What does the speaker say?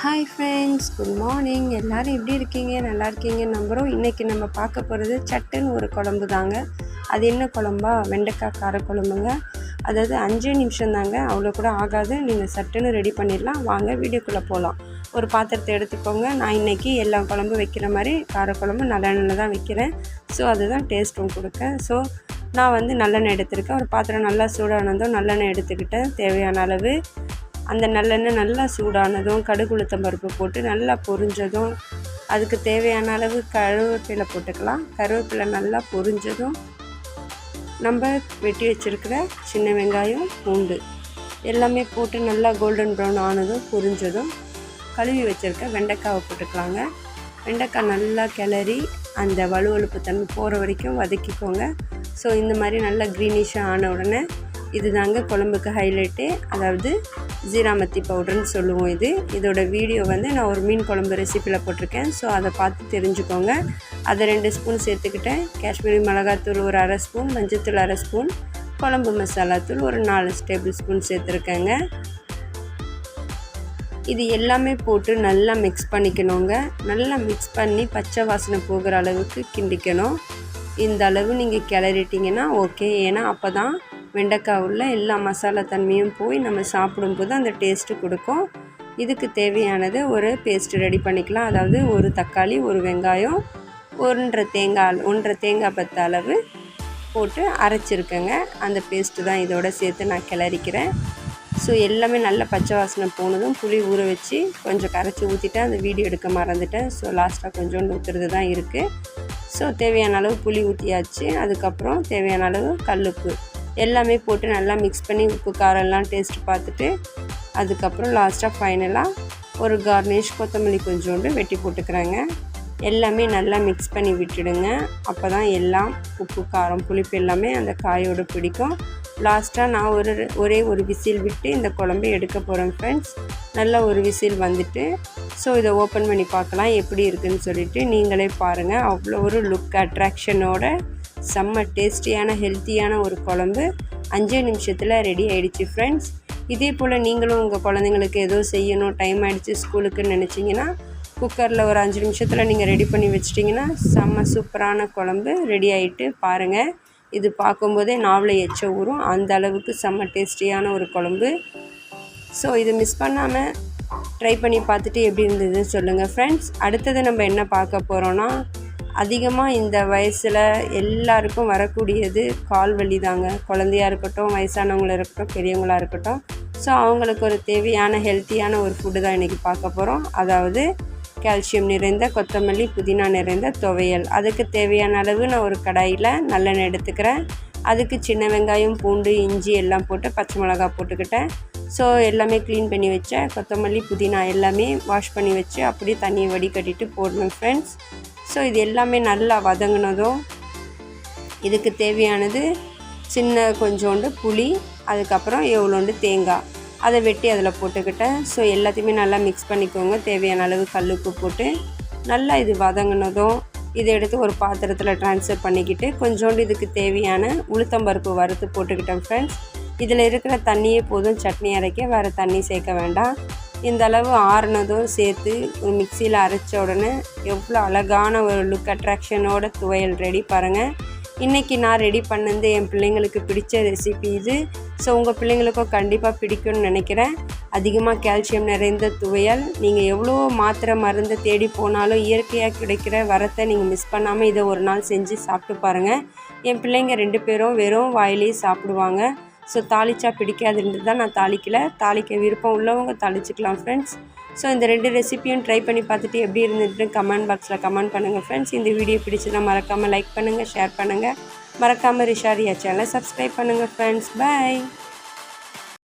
Hi friends good morning எல்லோரும் எப்படி இருக்கீங்க? நல்லா இருக்கீங்க. நம்புகிறோம் இன்றைக்கி நம்ம பார்க்க போகிறது சட்டுன்னு ஒரு குழம்பு தாங்க. அது என்ன குழம்பா? வெண்டைக்காய் கார குழம்புங்க. அதாவது அஞ்சு நிமிஷம் தாங்க. அவ்வளோ கூட ஆகாது. நீங்கள் சட்டுன்னு ரெடி பண்ணிடலாம். வாங்க வீடியோக்குள்ளே போகலாம் ஒரு பாத்திரத்தை எடுத்துக்கோங்க. நான் இன்றைக்கி எல்லா குழம்பு வைக்கிற மாதிரி காரக்குழம்பு நல்லெண்ணெயில் தான் வைக்கிறேன். ஸோ அதுதான் டேஸ்ட்டும் கொடுக்க. ஸோ நான் வந்து நல்லெண்ணெய் எடுத்திருக்கேன். ஒரு பாத்திரம் நல்லா சூடானதும் நல்லெண்ணெய் எடுத்துக்கிட்டேன். தேவையான அளவு அந்த நல்லெண்ணெய் நல்லா சூடானதும் கடுகு உளுத்தம் பருப்பு போட்டு நல்லா பொரிஞ்சதும் அதுக்கு தேவையான அளவு கருவேப்பிலை போட்டுக்கலாம். கருவேப்பிலை நல்லா பொரிஞ்சதும் நம்ம வெட்டி வச்சுருக்கிற சின்ன வெங்காயம் பூண்டு எல்லாமே போட்டு நல்லா கோல்டன் ப்ரௌன் ஆனதும் பொரிஞ்சதும் கழுவி வச்சுருக்க வெண்டைக்காவை போட்டுக்கலாங்க. வெண்டைக்காய் நல்லா கிளறி அந்த வலுவழுப்பு தன்மை போகிற வரைக்கும் வதக்கிக்கோங்க. ஸோ இந்த மாதிரி நல்லா க்ரீனிஷாக ஆன உடனே இது தாங்க குழம்புக்கு ஹைலைட்டு அதாவது ஜீராமத்தி பவுடர்னு சொல்லுவோம் இது. இதோட வீடியோ வந்து நான் ஒரு மீன் குழம்பு ரெசிப்பியில் போட்டிருக்கேன். ஸோ அதை பார்த்து தெரிஞ்சுக்கோங்க. அதை ரெண்டு ஸ்பூன் சேர்த்துக்கிட்டேன். காஷ்மீரி மிளகாத்தூள் ஒரு அரை ஸ்பூன் மஞ்சத்தூள் அரை ஸ்பூன் குழம்பு மசாலாத்தூள் ஒரு நாலு டேபிள் ஸ்பூன் சேர்த்துருக்கேங்க. இது எல்லாமே போட்டு நல்லா மிக்ஸ் பண்ணிக்கணுங்க. நல்லா மிக்ஸ் பண்ணி பச்சை வாசனை போகிற அளவுக்கு கிண்டிக்கணும். இந்த அளவு நீங்கள் கிளறிட்டிங்கன்னா ஓகே ஏன்னா அப்போ தான் வெண்டைக்காய் உள்ள எல்லா மசாலா தன்மையும் போய் நம்ம சாப்பிடும்போது அந்த டேஸ்ட்டு கொடுக்கும். இதுக்கு தேவையானது ஒரு பேஸ்ட்டு ரெடி பண்ணிக்கலாம். அதாவது ஒரு தக்காளி ஒரு வெங்காயம் ஒன்றரை தேங்காய் ஒன்றரை தேங்காய் பத்து அளவு போட்டு அரைச்சிருக்கேங்க. அந்த பேஸ்ட்டு தான் இதோட சேர்த்து நான் கிளறிக்கிறேன். ஸோ எல்லாமே நல்ல பச்சை வாசனை போனதும் புளி ஊற வச்சு கொஞ்சம் கரைச்சி ஊற்றிட்டேன் அந்த வீடியோ எடுக்க மறந்துட்டேன். ஸோ லாஸ்ட்டாக கொஞ்சோண்டு ஊற்றுறது தான் இருக்குது ஸோ தேவையான அளவு புளி ஊற்றியாச்சு அதுக்கப்புறம் தேவையான அளவு கல்லுப்பு. எல்லாமே போட்டு நல்லா மிக்ஸ் பண்ணி உப்பு காரம்லாம் டேஸ்ட் பார்த்துட்டு அதுக்கப்புறம் லாஸ்ட்டாக ஃபைனலாக ஒரு கார்னிஷ் கொத்தமல்லி கொஞ்சோண்டு வெட்டி போட்டுக்கிறாங்க. எல்லாமே நல்லா மிக்ஸ் பண்ணி விட்டுடுங்க. அப்போ தான் எல்லாம் உப்பு காரம் புளிப்பு எல்லாமே அந்த காயோடு பிடிக்கும். லாஸ்ட்டாக நான் ஒரு ஒரே ஒரு விசில் விட்டு இந்த குழம்பு எடுக்க போகிறேன் ஃப்ரெண்ட்ஸ் நல்லா ஒரு விசில் வந்துட்டு ஸோ இதை ஓப்பன் பண்ணி பார்க்கலாம் எப்படி இருக்குதுன்னு சொல்லிவிட்டு நீங்களே பாருங்கள் அவ்வளோ ஒரு லுக் அட்ராக்ஷனோட செம்ம டேஸ்டியான ஹெல்த்தியான ஒரு குழம்பு. அஞ்சே நிமிஷத்தில் ரெடி ஆகிடுச்சு ஃப்ரெண்ட்ஸ் இதே போல் நீங்களும் உங்கள் குழந்தைங்களுக்கு ஏதோ செய்யணும் டைம் ஆகிடுச்சு ஸ்கூலுக்குன்னு நினச்சிங்கன்னா குக்கரில் ஒரு அஞ்சு நிமிஷத்தில் நீங்கள் ரெடி பண்ணி வச்சிட்டிங்கன்னா செம்ம சூப்பரான குழம்பு ரெடி ஆகிட்டு பாருங்கள் இது பார்க்கும்போதே நாவலை எச்ச ஊறும். அந்த அளவுக்கு செம்ம டேஸ்டியான ஒரு குழம்பு. ஸோ இது மிஸ் பண்ணாமல் ட்ரை பண்ணி பார்த்துட்டு எப்படி இருந்ததுன்னு சொல்லுங்கள் ஃப்ரெண்ட்ஸ் அடுத்தது நம்ம என்ன பார்க்க போகிறோன்னா அதிகமாக இந்த வயசில் எல்லாருக்கும் வரக்கூடியது கால் வலி தாங்க. குழந்தையாக இருக்கட்டும் வயசானவங்களாக இருக்கட்டும் பெரியவங்களாக இருக்கட்டும். ஸோ அவங்களுக்கு ஒரு தேவையான ஹெல்த்தியான ஒரு ஃபுட்டு தான் இன்றைக்கி பார்க்க போகிறோம் அதாவது கால்சியம் நிறைந்த கொத்தமல்லி புதினா நிறைந்த துவையல். அதுக்கு தேவையான அளவு நான் ஒரு கடாயில் நல்லெண்ணெய் எடுத்துக்கிறேன். அதுக்கு சின்ன வெங்காயம் பூண்டு இஞ்சி எல்லாம் போட்டு பச்சை மிளகா போட்டுக்கிட்டேன். ஸோ எல்லாமே க்ளீன் பண்ணி வச்சேன். கொத்தமல்லி புதினா எல்லாமே வாஷ் பண்ணி வச்சு அப்படியே தண்ணியை வடிகட்டிட்டு போடணும் ஃப்ரெண்ட்ஸ் ஸோ இது எல்லாமே நல்லா வதங்கினதும் இதுக்கு தேவையானது சின்ன கொஞ்சோண்டு புளி அதுக்கப்புறம் எவ்வளோண்டு தேங்காய் அதை வெட்டி அதில் போட்டுக்கிட்டேன். ஸோ எல்லாத்தையுமே நல்லா மிக்ஸ் பண்ணிக்கோங்க. தேவையான அளவு கல்லுப்பு போட்டு நல்லா இது வதங்கினதும் இதை எடுத்து ஒரு பாத்திரத்தில் ட்ரான்ஸ்ஃபர் பண்ணிக்கிட்டு கொஞ்சோண்டு இதுக்கு தேவையான உளுத்தம்பருப்பு வறுத்து போட்டுக்கிட்டேன் ஃப்ரெண்ட்ஸ் இதில் இருக்கிற தண்ணியே போதும். சட்னி அரைக்க வேறு தண்ணி சேர்க்க வேண்டாம். இந்த அளவு ஆறுனதும் சேர்த்து ஒரு மிக்சியில் அரைச்ச உடனே எவ்வளோ அழகான ஒரு லுக் அட்ராக்ஷனோட துவையல் ரெடி பாருங்கள் இன்றைக்கி நான் ரெடி பண்ணது என் பிள்ளைங்களுக்கு பிடிச்ச ரெசிபி இது. ஸோ உங்கள் பிள்ளைங்களுக்கும் கண்டிப்பாக பிடிக்கும்னு நினைக்கிறேன். அதிகமாக கால்சியம் நிறைந்த துவையல். நீங்கள் எவ்வளோ மாத்திரை மருந்து தேடி போனாலும் இயற்கையாக கிடைக்கிற வரத்தை நீங்கள் மிஸ் பண்ணாமல் இதை ஒரு நாள் செஞ்சு சாப்பிட்டு பாருங்கள் என் பிள்ளைங்க ரெண்டு பேரும் வெறும் வாயிலே சாப்பிடுவாங்க. ஸோ தாளிச்சா பிடிக்காதுன்றது தான் நான் தாளிக்கல. தாளிக்க விருப்பம் உள்ளவங்க தாளிச்சிக்கலாம் ஃப்ரெண்ட்ஸ் ஸோ இந்த ரெண்டு ரெசிப்பியும் ட்ரை பண்ணி பார்த்துட்டு எப்படி இருந்துட்டு கமெண்ட் பாக்ஸில் கமெண்ட் பண்ணுங்கள் ஃப்ரெண்ட்ஸ் இந்த வீடியோ பிடிச்சதா மறக்காமல் லைக் பண்ணுங்கள் ஷேர் பண்ணுங்கள் மறக்காமல் ரிஷாரியா சேனலை சப்ஸ்கிரைப் பண்ணுங்கள் ஃப்ரெண்ட்ஸ் பாய்